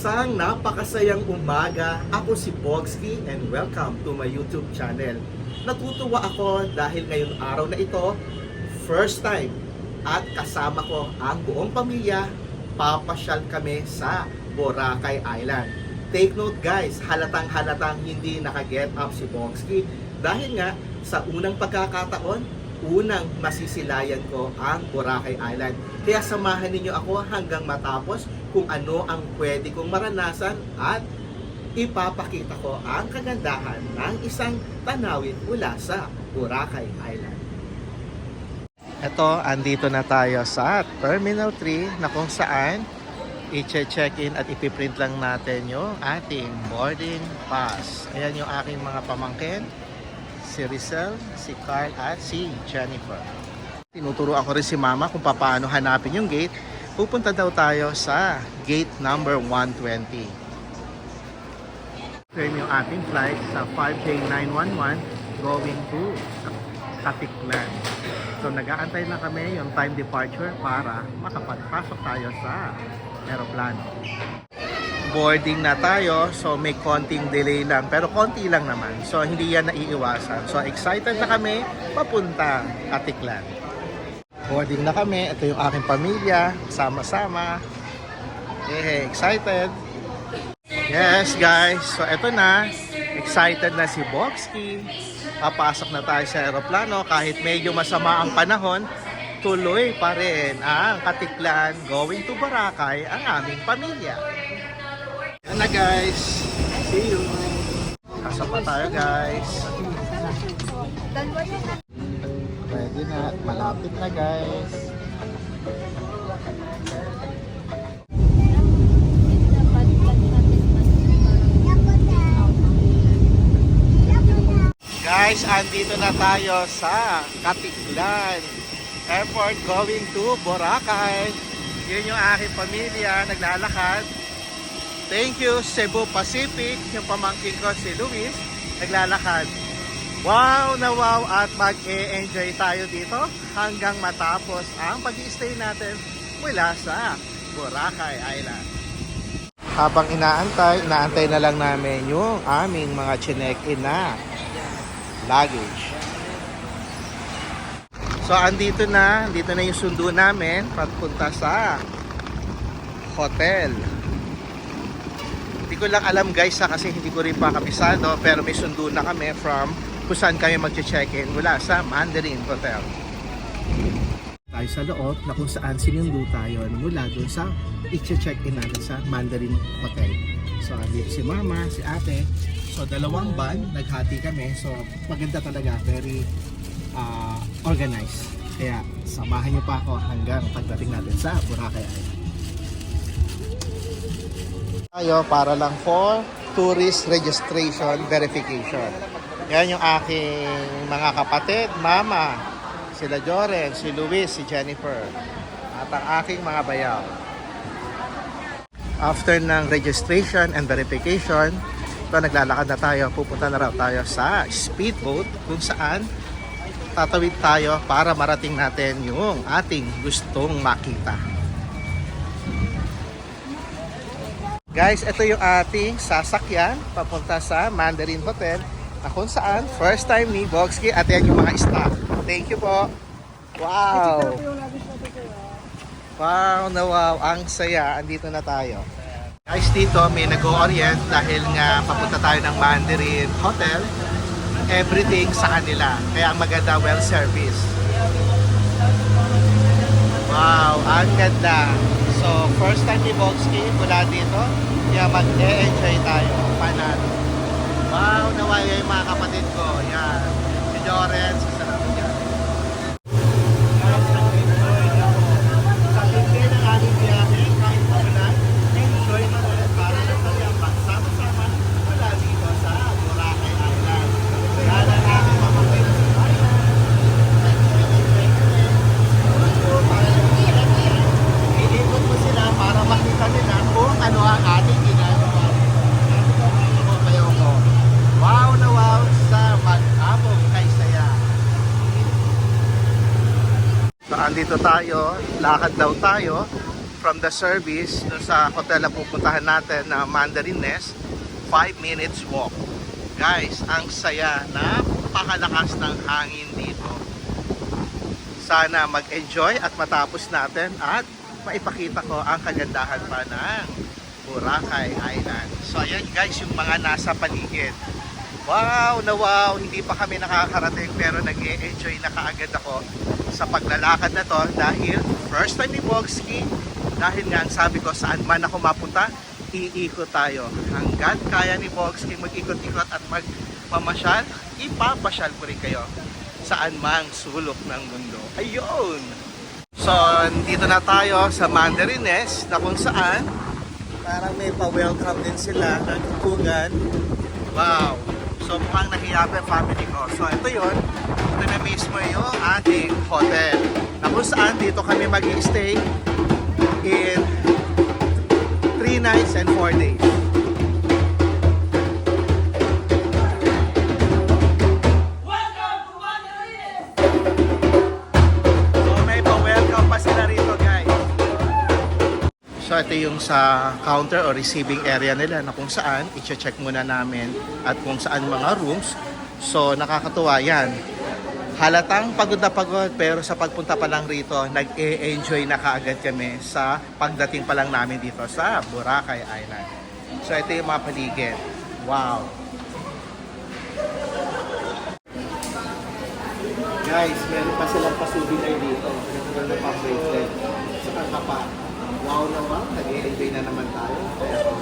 Isang napakasayang umaga. Ako si Bogsky and welcome to my YouTube channel. Natutuwa ako dahil ngayong araw na ito, first time at kasama ko ang buong pamilya, papasyal kami sa Boracay Island. Take note guys, halatang halatang hindi naka-get up si Bogsky dahil nga sa unang pagkakataon, unang masisilayan ko ang Boracay Island. Kaya samahan ninyo ako hanggang matapos kung ano ang pwede kong maranasan at ipapakita ko ang kagandahan ng isang tanawin mula sa Boracay Island. Ito, andito na tayo sa Terminal 3 na kung saan i-check-in at ipiprint lang natin yung ating boarding pass. Ayan yung aking mga pamangkin, si Rizal, si Carl at si Jennifer. Tinuturo ako rin si Mama kung paano hanapin yung gate. Pupunta daw tayo sa gate number 120. Ito yung ating flight sa 5K911 going to Katiklan. So nag-aantay na kami yung time departure para makapagpasok tayo sa aeroplano. Boarding na tayo, so may konting delay lang, pero konti lang naman. So hindi yan naiiwasan. So excited na kami papunta Katiklan. Boarding na kami, ito yung aking pamilya, sama-sama. Eh, excited. Yes guys, so eto na, excited na si Boxky. Papasok na tayo sa aeroplano kahit medyo masama ang panahon, tuloy pa rin ang katiklan going to Boracay ang aming pamilya. Yan na guys, see you. Pa tayo guys. Ready na, malapit na guys. Guys, andito na tayo sa Katiklan Airport going to Boracay. Yun yung aking pamilya, naglalakad. Thank you Cebu Pacific, yung pamangkin ko si Luis, naglalakad. Wow na wow at mag-e-enjoy tayo dito hanggang matapos ang pag stay natin mula sa Boracay Island. Habang inaantay, inaantay na lang namin yung aming mga chinek-in na luggage. So, andito na, andito na yung sundo namin papunta sa hotel. Hindi ko lang alam guys ha, kasi hindi ko rin pa kabisado pero may sundo na kami from kung saan kami mag-check-in mula sa Mandarin Hotel. Tayo sa loob na kung saan sinundo tayo mula doon sa i-check-in natin sa Mandarin Hotel. So, si mama, si ate. So, dalawang van, naghati kami. So, maganda talaga. Very uh, organized. Kaya, samahan niyo pa ako hanggang pagdating natin sa Boracay Island. Tayo para lang for tourist registration verification. Yan yung aking mga kapatid, mama, sila Joren, si Luis, si Jennifer, at ang aking mga bayaw. After ng registration and verification, ito naglalakad na tayo, pupunta na raw tayo sa speedboat kung saan tatawid tayo para marating natin yung ating gustong makita. Guys, ito yung ating sasakyan papunta sa Mandarin Hotel na kung saan first time ni Bogsky at yan yung mga staff. Thank you po. Wow! Wow na wow, ang saya. Andito na tayo. Guys, dito may nag-orient dahil nga papunta tayo ng Mandarin Hotel. Everything sa kanila. Kaya ang maganda, well service. Wow, ang ganda. So, first time ni Bogsky mula dito. Kaya mag-e-enjoy tayo. Panalo. Wow, nawaya yung mga kapatid ko. Yan. Si Joren, si Salamat yan. Guys, nag-enjoy na ako. Sa hindi ng aming biyahe, kahit maulan, enjoy na ulit para lang kami ang pagsama-sama mula dito sa Boracay Island. Yan ang aming mamangkin sa bayan. Nag-enjoy kami. Siguro po, para Iikot mo sila para makita nila kung ano ang ating ginagawa. Sabi ko, mga kababayan ko, Wow na wow sa mag-abong kay saya. So andito tayo, lakad daw tayo from the service dun sa hotel na pupuntahan natin na Mandarin Nest, 5 minutes walk. Guys, ang saya, napakalakas ng hangin dito. Sana mag-enjoy at matapos natin at maipakita ko ang kagandahan pa ng Boracay Island. So ayan guys, yung mga nasa paligid. Wow na wow, hindi pa kami nakakarating pero nag enjoy na kaagad ako sa paglalakad na to dahil first time ni Bogski dahil nga ang sabi ko saan man ako mapunta, iikot tayo. Hanggat kaya ni Bogski mag-ikot-ikot at magpamasyal, ipapasyal ko rin kayo saan mang sulok ng mundo. Ayun! So, dito na tayo sa Mandarines na kung saan parang may pa-welcome din sila ng tutugan. Wow! So, mukhang nahiya pa yung family ko. So, ito yon Ito na mismo yung ating hotel. Na kung saan dito kami mag stay in 3 nights and 4 days. So ito yung sa counter o receiving area nila na kung saan i-check muna namin at kung saan mga rooms. So nakakatuwa yan. Halatang pagod na pagod pero sa pagpunta pa lang rito, nag-e-enjoy na kaagad kami sa pagdating pa lang namin dito sa Boracay Island. So ito yung mga paligid. Wow! Guys, meron pa silang pa-souvenir dito. Meron na pa-bracelet. Sa kapa. Wow na wow, nag-enjoy na naman tayo.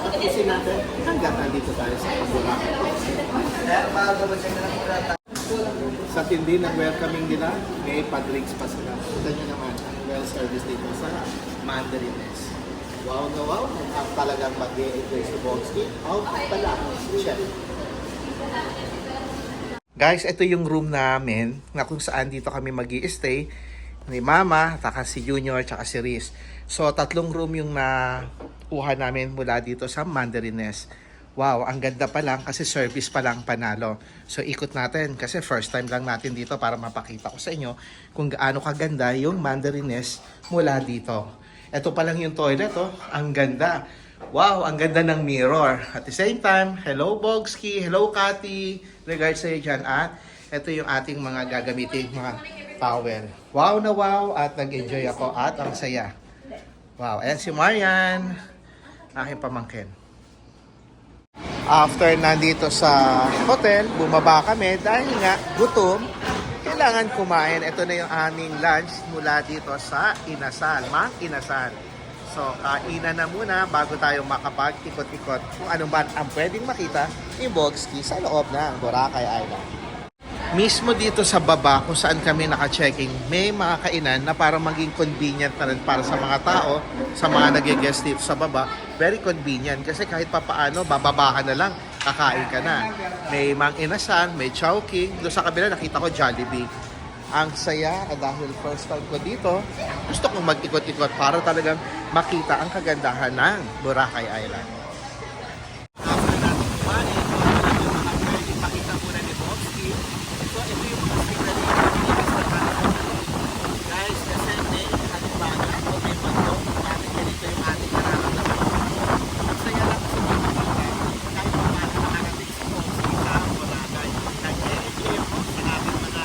Tapusin natin hanggang nandito tayo sa Boracay. Sa tindi ng welcoming nila, may pa-drinks pa sila. Kita nyo naman ang well service dito sa Mandarines. Wow na wow, ang talagang mag-enjoy sa Bonsky. Oh, pala, chef. Guys, ito yung room namin na kung saan dito kami mag stay ni Mama, taka si Junior, tsaka si Riz. So, tatlong room yung nakuha namin mula dito sa Mandarines. Wow, ang ganda pa lang kasi service pa lang panalo. So, ikot natin kasi first time lang natin dito para mapakita ko sa inyo kung gaano kaganda yung Mandarines mula dito. Ito pa lang yung toilet, oh. Ang ganda. Wow, ang ganda ng mirror. At the same time, hello Bogski, hello Kati, regards sa iyo dyan. At ito yung ating mga gagamitin, mga towel. Wow na wow at nag-enjoy ako at ang saya. Wow, ayan si Marian, aking pamangkin. After nandito sa hotel, bumaba kami dahil nga gutom, kailangan kumain. Ito na yung aming lunch mula dito sa Inasal, Mang Inasal. So, kainan na muna bago tayo makapag-ikot-ikot kung ano ba ang pwedeng makita ni Bogski sa loob ng Boracay Island. Mismo dito sa baba kung saan kami naka-checking, may mga kainan na para maging convenient na rin para sa mga tao, sa mga nag-guest dito sa baba. Very convenient kasi kahit papaano, bababa ka na lang, kakain ka na. May Mang Inasan, may Chowking, doon sa kabila nakita ko Jollibee ang saya at dahil first time ko dito, gusto kong mag-ikot-ikot para talagang makita ang kagandahan ng Boracay Island. After natin kumain, pwede makita muna ni Bobski. So, ito yung mga signal Guys, kasi may halimaga o may bagyo, bakit ganito yung ating nararamdaman. Ang saya lang sa mga kapatid, kahit pa paano nakarating si Bobski sa Boracay. Nag-enjoy ako sa ating mga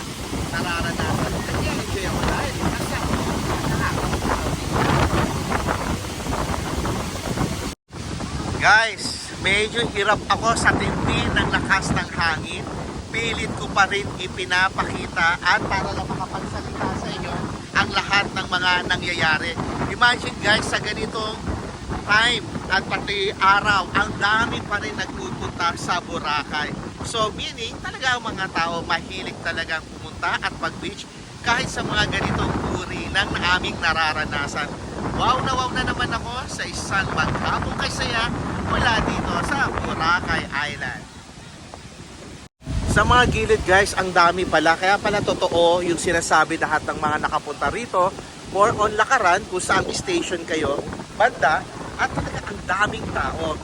nararanasan. Nag-enjoy ako dahil nasa nakakapagod Guys, medyo hirap ako sa tindi ng lakas ng hangin. Pilit ko pa rin ipinapakita at para lang makapagsalita sa inyo ang lahat ng mga nangyayari. Imagine guys, sa ganitong time at pati araw, ang dami pa rin nagpupunta sa Boracay. So meaning, talaga ang mga tao mahilig talagang pumunta at mag-beach kahit sa mga ganitong uri ng aming nararanasan. Wow na wow na naman ako sa isang maghapong kaysaya mula dito sa Boracay Island. Sa mga gilid guys, ang dami pala. Kaya pala totoo yung sinasabi lahat ng mga nakapunta rito. More on lakaran kung saan station kayo, banda, at talaga ang daming tao.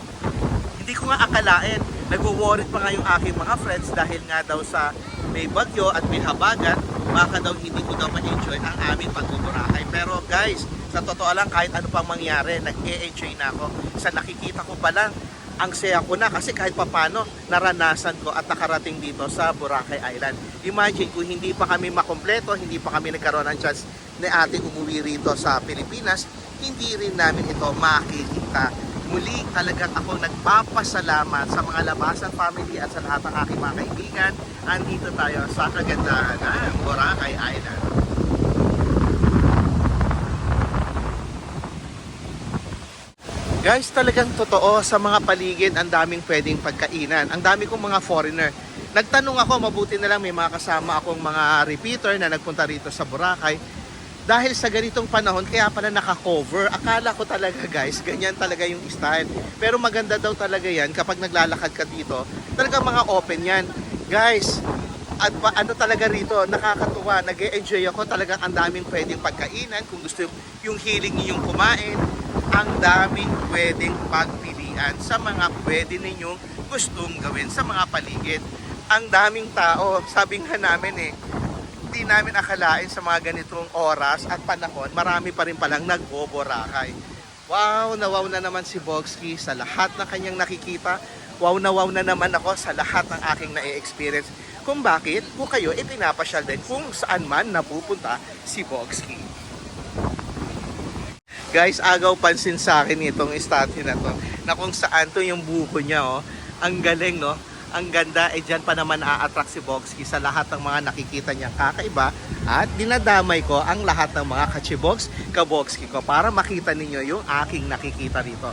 Hindi ko nga akalain. Nagwo-worry pa nga yung aking mga friends dahil nga daw sa may bagyo at may habagat, baka daw hindi ko daw ma-enjoy ang aming pagbuburakay. Pero guys, Sa totoo lang, kahit ano pang mangyari, nag-e-enjoy na ako. Sa nakikita ko pa lang, ang saya ko na kasi kahit papano naranasan ko at nakarating dito sa Boracay Island. Imagine kung hindi pa kami makompleto, hindi pa kami nagkaroon ng chance ni ate umuwi rito sa Pilipinas, hindi rin namin ito makikita. Muli talagang ako nagpapasalamat sa mga Labasan family at sa lahat ng aking mga kaibigan. Andito tayo sa kagandahan ng Boracay Island. Guys, talagang totoo sa mga paligid ang daming pwedeng pagkainan. Ang dami kong mga foreigner. Nagtanong ako, mabuti na lang may mga kasama akong mga repeater na nagpunta rito sa Boracay. Dahil sa ganitong panahon, kaya pala naka-cover. Akala ko talaga guys, ganyan talaga yung style. Pero maganda daw talaga yan kapag naglalakad ka dito. Talagang mga open yan. Guys, at pa, ano talaga rito, nakakatuwa, nag enjoy ako, talagang ang daming pwedeng pagkainan, kung gusto yung hiling ninyong kumain, ang daming pwedeng pagpilian sa mga pwede ninyong gustong gawin sa mga paligid. Ang daming tao, sabi nga namin eh, hindi namin akalain sa mga ganitong oras at panahon, marami pa rin palang nagboborakay. Wow, na wow na naman si Bogsky sa lahat ng kanyang nakikita. Wow na wow na naman ako sa lahat ng aking na-experience. Kung bakit, kung kayo ipinapasyal din kung saan man napupunta si Bogsky. Guys, agaw pansin sa akin itong statue na to. Na kung saan to yung buko niya, oh. Ang galing, no? Ang ganda, eh dyan pa naman a-attract si Bogsky sa lahat ng mga nakikita niyang kakaiba. At dinadamay ko ang lahat ng mga kachibogs, kabogsky ko para makita ninyo yung aking nakikita rito.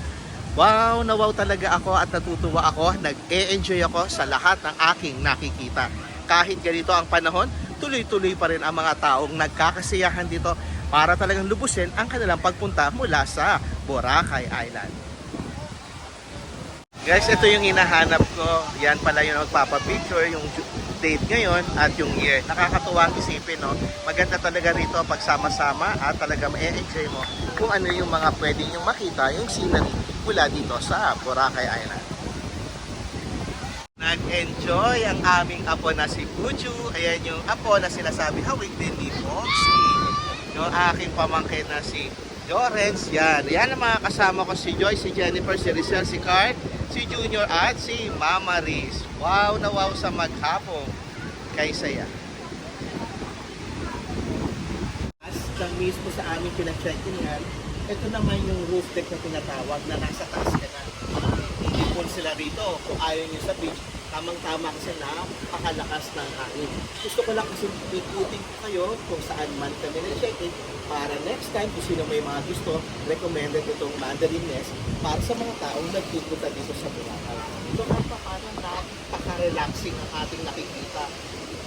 Wow, na wow talaga ako at natutuwa ako. Nag-e-enjoy ako sa lahat ng aking nakikita. Kahit ganito ang panahon, tuloy-tuloy pa rin ang mga taong nagkakasiyahan dito para talagang lubusin ang kanilang pagpunta mula sa Boracay Island. Guys, ito yung hinahanap ko. Yan pala yung magpapapicture, yung date ngayon at yung year. Nakakatuwa ang isipin, no? Maganda talaga rito pagsama-sama at talaga ma-enjoy mo kung ano yung mga pwede nyo makita, yung scenery mula dito sa Boracay Island. Nag-enjoy ang aming apo na si Buju. Ayan yung apo na sinasabi, hawig din ni Foxy. Yung aking pamangkin na si Lawrence. Yan. Yan ang mga kasama ko si Joy, si Jennifer, si Rizal, si Card, si Junior at si Mama Riz. Wow na wow sa maghapon. Kay saya. As ng mismo sa aming pinag-checkingan, ito naman yung roof deck na tinatawag na nasa taas ka na. Ipon sila rito kung ayaw nyo sa beach. Tamang-tama kasi napakalakas ng hangin. Gusto ko lang kasi ikutin ko kayo kung saan man kami na-check-in para next time kung sino may mga gusto, recommended itong Mandarin Nest para sa mga taong nagpupunta dito sa Boracay. Pa, paano napaka-relaxing ang ating nakikita.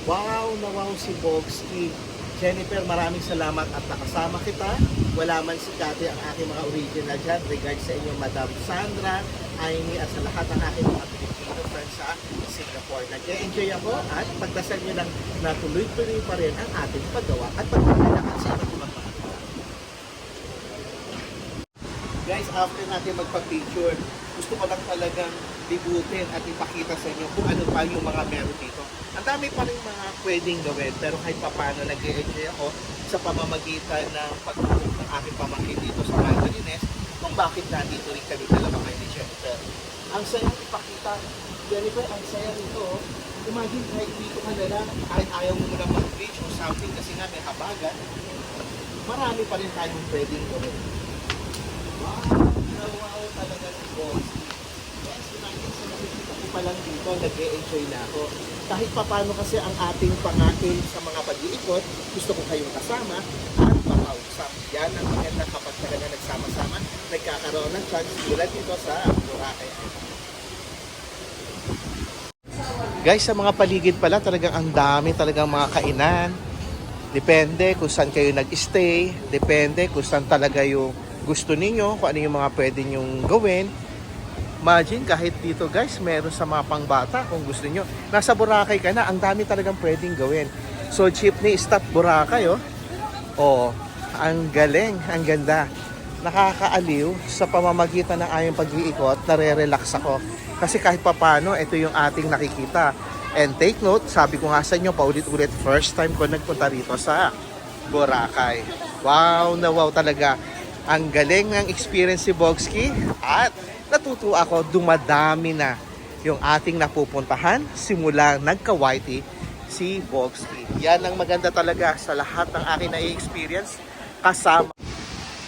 Wow na wow si Bogsky. Jennifer, maraming salamat at nakasama kita. Wala man si Kati ang aking mga original dyan. Regards sa inyo, Madam Sandra, Amy, at sa lahat ng aking mga Pilipino friends sa Singapore. Nag-enjoy ako at pagdasal nyo lang na tuloy-tuloy pa rin ang ating paggawa at pagpapalakad sa lugar. Guys, after natin magpa-picture, gusto ko lang talagang libutin at ipakita sa inyo kung ano pa yung mga meron dito. Ang dami pa rin mga pwedeng gawin, pero kahit papano nag-enjoy ako sa pamamagitan ng pagtulong ng aking pamangkin dito sa Mandarines kung bakit nandito rin kami dalawa kay ni Jennifer. Ang saya ipakita, Jennifer, ang saya nito. Imagine kahit dito ka na lang, kahit ayaw mo na mag-beach or something kasi nga may habagat, marami pa rin tayong pwedeng gawin. Wow, wow talaga si boss. Yes, imagine sa nakikita ko pa lang dito, nag-e-enjoy na ako. Kahit papano kasi ang ating pangain sa mga pag-iikot, gusto ko kayong kasama at makausap. Yan ang maganda kapag talaga nagsama-sama, nagkakaroon ng chance tulad dito sa Boracay. Guys, sa mga paligid pala, talagang ang dami talagang mga kainan. Depende kung saan kayo nag-stay. Depende kung saan talaga yung gusto ninyo, kung ano yung mga pwede nyong gawin. Imagine kahit dito guys, meron sa mga pangbata kung gusto niyo. Nasa Boracay ka na, ang dami talagang pwedeng gawin. So jeepney stop Boracay oh. Oh, ang galing, ang ganda. Nakakaaliw sa pamamagitan ng aming pag-iikot, nare-relax ako. Kasi kahit papano, ito yung ating nakikita. And take note, sabi ko nga sa inyo, paulit-ulit, first time ko nagpunta rito sa Boracay. Wow na wow talaga. Ang galing ng experience si Bogsky at natuto ako dumadami na yung ating napupuntahan simula nagka-whitey si Bogsky. Yan ang maganda talaga sa lahat ng aking na-experience kasama.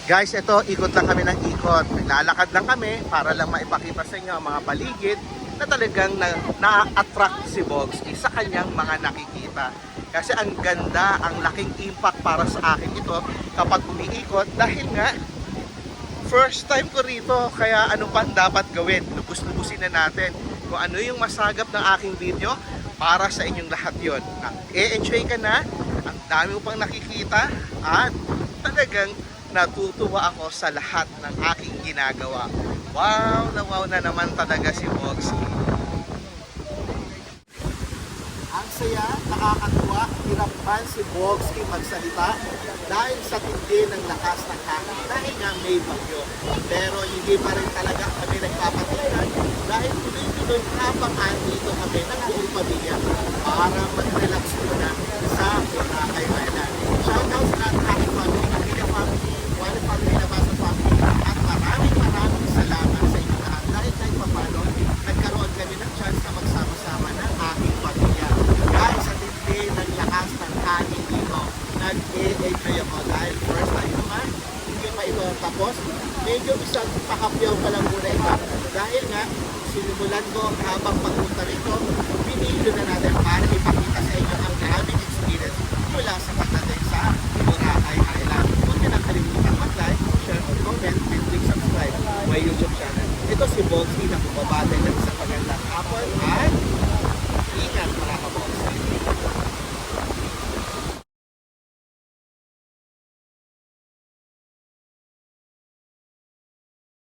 Guys, ito, ikot lang kami ng ikot. Naglalakad lang kami para lang maipakita sa inyo ang mga paligid na talagang na, na-attract si Bogsky sa kanyang mga nakikita. Kasi ang ganda, ang laking impact para sa akin ito kapag umiikot dahil nga first time ko rito kaya ano pa dapat gawin? Lubus-lubusin na natin. Kung ano yung masagap ng aking video para sa inyong lahat yon e-enjoy ka na. Ang dami mo pang nakikita. At talagang natutuwa ako sa lahat ng aking ginagawa. Wow na wow na naman talaga si Boxy ang saya, nakakatuwa, hirapan si Bogsky magsalita dahil sa tindi ng lakas ng hangin dahil nga may bagyo. Pero hindi pa rin talaga kami nagpapatigan dahil tuloy-tuloy habang andito kami ng buong pamilya para mag-relax muna sa Boracay Island. Shoutout sa lahat ng aking family, Pamilya Family, Wally Family, Nabasa Family, at maraming maraming salamat sa inyo lahat dahil kahit papano, nagkaroon kami ng chance na magsama-sama ng aking pamilya. Dahil sa tindi ng lakas ng hangin dito, nag-e-enjoy ako dahil first time naman, hindi pa ito tapos. Medyo isang pakapyaw pa lang muna ito. Dahil nga, sinimulan ko habang pagpunta rito, pinilo na natin para ipakita sa inyo ang aming experience mula sa pagdating sa Boracay Island. Huwag nyo nang kalimutan mag-like, share, comment, and click subscribe my YouTube channel. Ito si Bogsy na bumabate ng isang magandang hapon at ingat mga kabogsy.